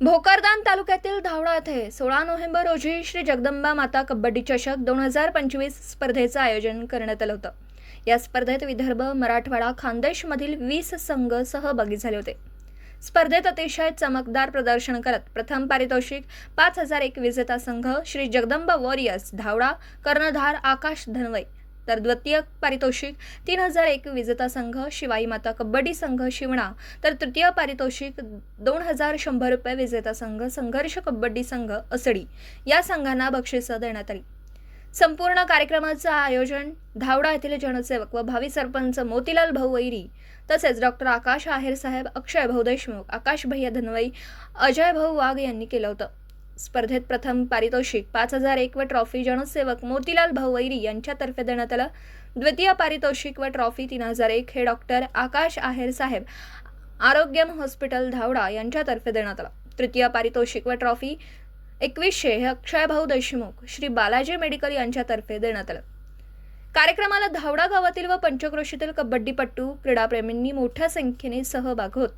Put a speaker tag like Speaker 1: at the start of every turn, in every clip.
Speaker 1: भोकरदान तालुक्यातील धावडा येथे सोळा नोव्हेंबर रोजी श्री जगदंबा माता कबड्डी चषक दोन हजार पंचवीस स्पर्धेचं आयोजन करण्यात आलं होतं. या स्पर्धेत विदर्भ मराठवाडा खानदेशमधील वीस संघ सहभागी झाले होते. स्पर्धेत अतिशय चमकदार प्रदर्शन करत प्रथम पारितोषिक पाच हजार एक विजेता संघ श्री जगदंबा वॉरियर्स धावडा कर्णधार आकाश धनवई तर द्वितीय पारितोषिक तीन हजार एक विजेता संघ शिवाई माता कबड्डी संघ शिवणा. तर तृतीय पारितोषिक दोन हजार शंभर रुपये विजेता संघ संघर्ष कबड्डी संघ असडी. या संघांना बक्षिसं देण्यात आली. संपूर्ण कार्यक्रमाचं आयोजन धावडा येथील जनसेवक व भावी सरपंच मोतीलाल भाऊ वैरी तसेच डॉक्टर आकाश आहेर साहेब अक्षय भाऊ देशमुख आकाश भैया धनवई अजय भाऊ वाघ यांनी केलं होतं. स्पर्धेत प्रथम पारितोषिक पाच हजार एक व ट्रॉफी जनसेवक मोतीलाल भाऊ वैरी यांच्यातर्फे देण्यात आलं. द्वितीय पारितोषिक व ट्रॉफी तीन हजार एक हे डॉक्टर आकाश आहेर साहेब आरोग्यम हॉस्पिटल धावडा यांच्यातर्फे देण्यात आला. तृतीय पारितोषिक व ट्रॉफी एकवीसशे हे अक्षयभाऊ देशमुख श्री बालाजी मेडिकल यांच्यातर्फे देण्यात आलं. कार्यक्रमाला धावडा गावातील व पंचक्रोशीतील कबड्डीपट्टू क्रीडाप्रेमींनी मोठ्या संख्येने सहभाग होत.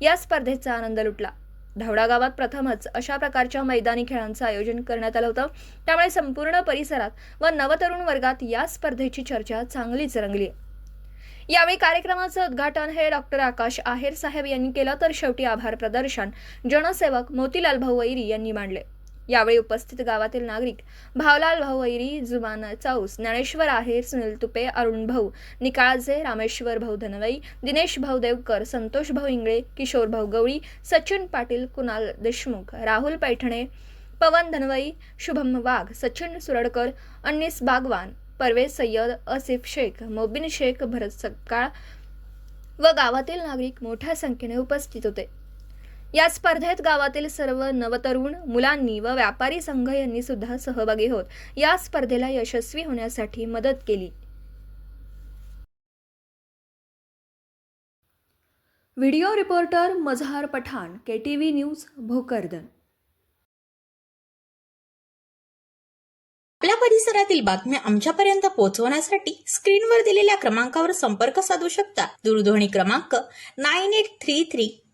Speaker 1: या स्पर्धेचा आनंद लुटला. धावडा गावात प्रथमच अशा प्रकारच्या मैदानी खेळांचं आयोजन करण्यात आलं होतं. त्यामुळे संपूर्ण परिसरात व नवतरुण वर्गात या स्पर्धेची चर्चा चांगलीच रंगली. यावेळी कार्यक्रमाचं उद्घाटन हे डॉक्टर आकाश आहेर साहेब यांनी केलं. तर शेवटी आभार प्रदर्शन. जनसेवक मोतीलाल भाऊ वैरी यांनी मांडले. यावेळी उपस्थित गावातील नागरिक भावलाल भाऊ वैरी जुमान चाऊस ज्ञानेश्वर आहेर सुनील तुपे अरुण भाऊ निकाळजे रामेश्वर भाऊ धनवई दिनेश भाऊ देवकर संतोष भाऊ इंगळे किशोर भाऊ गवळी सचिन पाटील कुणाल देशमुख राहुल पैठणे पवन धनवई शुभम वाघ सचिन सुरडकर अनिस बागवान परवेज सय्यद असिफ शेख मोबिन शेख भरत सक्काळ व गावातील नागरिक मोठ्या संख्येने उपस्थित होते. या स्पर्धेत गावातील सर्व नवतरुण मुलांनी व व्यापारी संघ यांनी सुद्धा सहभागी होत या स्पर्धेला यशस्वी होण्यासाठी मदत केली. Video reporter Mazhar Pathan K T V news Bhokardan.
Speaker 2: आपल्या परिसरातील बातम्या आमच्यापर्यंत पोहोचवण्यासाठी स्क्रीनवर दिलेल्या क्रमांकावर संपर्क साधू शकता. दूरध्वनी क्रमांक nine eight three three